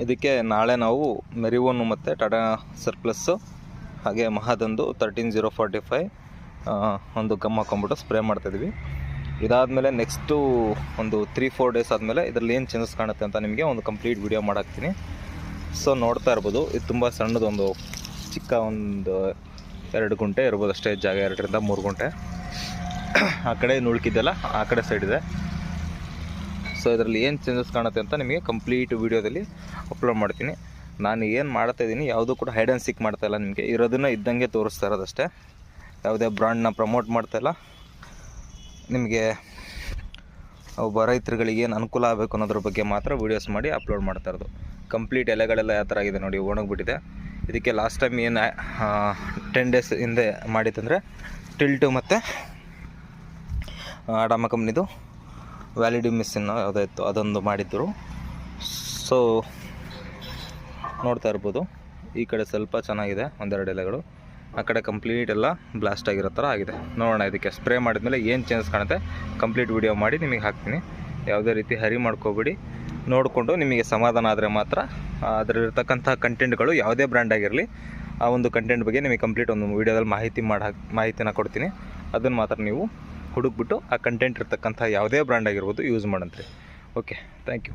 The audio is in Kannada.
ಇದಕ್ಕೆ ನಾಳೆ ನಾವು ಮೆರಿವೋನು ಮತ್ತು ಟಾಟಾ ಸರ್ಪ್ಲಸ್ಸು ಹಾಗೆ ಮಹಾದಂದು ತರ್ಟೀನ್ ಜೀರೋ ಫಾರ್ಟಿ ಫೈ ಒಂದು ಗಮ್ ಹಾಕೊಂಬಿಟ್ಟು ಸ್ಪ್ರೇ ಮಾಡ್ತಾಯಿದ್ವಿ ಇದಾದಮೇಲೆ ನೆಕ್ಸ್ಟು ಒಂದು ತ್ರೀ ಫೋರ್ ಡೇಸ್ ಆದಮೇಲೆ ಇದರಲ್ಲಿ ಏನು ಚೇಂಜಸ್ ಕಾಣುತ್ತೆ ಅಂತ ನಿಮಗೆ ಒಂದು ಕಂಪ್ಲೀಟ್ ವಿಡಿಯೋ ಮಾಡಾಕ್ತೀನಿ. ಸೊ ನೋಡ್ತಾ ಇರ್ಬೋದು. ಇದು ತುಂಬ ಸಣ್ಣದೊಂದು, ಚಿಕ್ಕ ಒಂದು ಎರಡು ಗುಂಟೆ ಇರ್ಬೋದು ಅಷ್ಟೇ ಜಾಗ ಎರಡರಿಂದ ಮೂರು ಗುಂಟೆ. ಆ ಕಡೆ ನುಳ್ಕಿದ್ದೆಲ್ಲ ಆ ಕಡೆ ಸೈಡ್ ಇದೆ. ಸೊ ಇದರಲ್ಲಿ ಏನು ಚೇಂಜಸ್ ಕಾಣುತ್ತೆ ಅಂತ ನಿಮಗೆ ಕಂಪ್ಲೀಟ್ ವೀಡಿಯೋದಲ್ಲಿ ಅಪ್ಲೋಡ್ ಮಾಡ್ತೀನಿ. ನಾನು ಏನು ಮಾಡ್ತಾ ಇದ್ದೀನಿ, ಯಾವುದೂ ಕೂಡ ಹೈಡ್ ಆ್ಯಂಡ್ ಸಿಕ್ ಮಾಡ್ತಾ ಇಲ್ಲ ನಿಮಗೆ. ಇರೋದನ್ನು ಇದ್ದಂಗೆ ತೋರಿಸ್ತಾ ಇರೋದಷ್ಟೇ. ಯಾವುದೇ ಬ್ರ್ಯಾಂಡ್ನ ಪ್ರಮೋಟ್ ಮಾಡ್ತಾ ಇಲ್ಲ. ನಿಮಗೆ ಒಬ್ಬ ರೈತರುಗಳಿಗೆ ಏನು ಅನುಕೂಲ ಆಗಬೇಕು ಅನ್ನೋದ್ರ ಬಗ್ಗೆ ಮಾತ್ರ ವೀಡಿಯೋಸ್ ಮಾಡಿ ಅಪ್ಲೋಡ್ ಮಾಡ್ತಾ ಇರೋದು. ಕಂಪ್ಲೀಟ್ ಎಲೆಗಳೆಲ್ಲ ಯಾವ ಥರ ಆಗಿದೆ ನೋಡಿ, ಒಣಗಿಬಿಟ್ಟಿದೆ. ಇದಕ್ಕೆ ಲಾಸ್ಟ್ ಟೈಮ್ ಏನು ಟೆನ್ ಡೇಸ್ ಹಿಂದೆ ಮಾಡಿತ್ತಂದರೆ ಟಿಲ್ಟು ಮತ್ತು ಡಾಮ ಕಂಪ್ನಿದು ವ್ಯಾಲಿಡಿ ಮಿಸ್ಸಿನ ಯಾವುದಾಯಿತು ಅದೊಂದು ಮಾಡಿದ್ದರು ಸೊ ನೋಡ್ತಾ ಇರ್ಬೋದು. ಈ ಕಡೆ ಸ್ವಲ್ಪ ಚೆನ್ನಾಗಿದೆ, ಒಂದೆರಡು ಎಲೆಗಳು. ಆ ಕಡೆ ಕಂಪ್ಲೀಟ್ ಎಲ್ಲ ಬ್ಲಾಸ್ಟ್ ಆಗಿರೋ ಥರ ಆಗಿದೆ. ನೋಡೋಣ ಇದಕ್ಕೆ ಸ್ಪ್ರೇ ಮಾಡಿದ್ಮೇಲೆ ಏನು ಚೇಂಜಸ್ ಕಾಣುತ್ತೆ. ಕಂಪ್ಲೀಟ್ ವಿಡಿಯೋ ಮಾಡಿ ನಿಮಗೆ ಹಾಕ್ತೀನಿ. ಯಾವುದೇ ರೀತಿ ಹರಿ ಮಾಡ್ಕೋಬೇಡಿ. ನೋಡಿಕೊಂಡು ನಿಮಗೆ ಸಮಾಧಾನ ಆದರೆ ಮಾತ್ರ ಅದರಲ್ಲಿರ್ತಕ್ಕಂಥ ಕಂಟೆಂಟ್ಗಳು ಯಾವುದೇ ಬ್ರ್ಯಾಂಡ್ ಆಗಿರಲಿ, ಆ ಒಂದು ಕಂಟೆಂಟ್ ಬಗ್ಗೆ ನಿಮಗೆ ಕಂಪ್ಲೀಟ್ ಒಂದು ವೀಡಿಯೋದಲ್ಲಿ ಮಾಹಿತಿ ಮಾಡಿ ಮಾಹಿತಿನ ಕೊಡ್ತೀನಿ. ಅದನ್ನು ಮಾತ್ರ ನೀವು ಹುಡುಕ್ಬಿಟ್ಟು ಆ ಕಂಟೆಂಟ್ ಇರ್ತಕ್ಕಂಥ ಯಾವುದೇ ಬ್ರ್ಯಾಂಡ್ ಆಗಿರ್ಬೋದು ಯೂಸ್ ಮಾಡಂತ್ರಿ. Okay thank you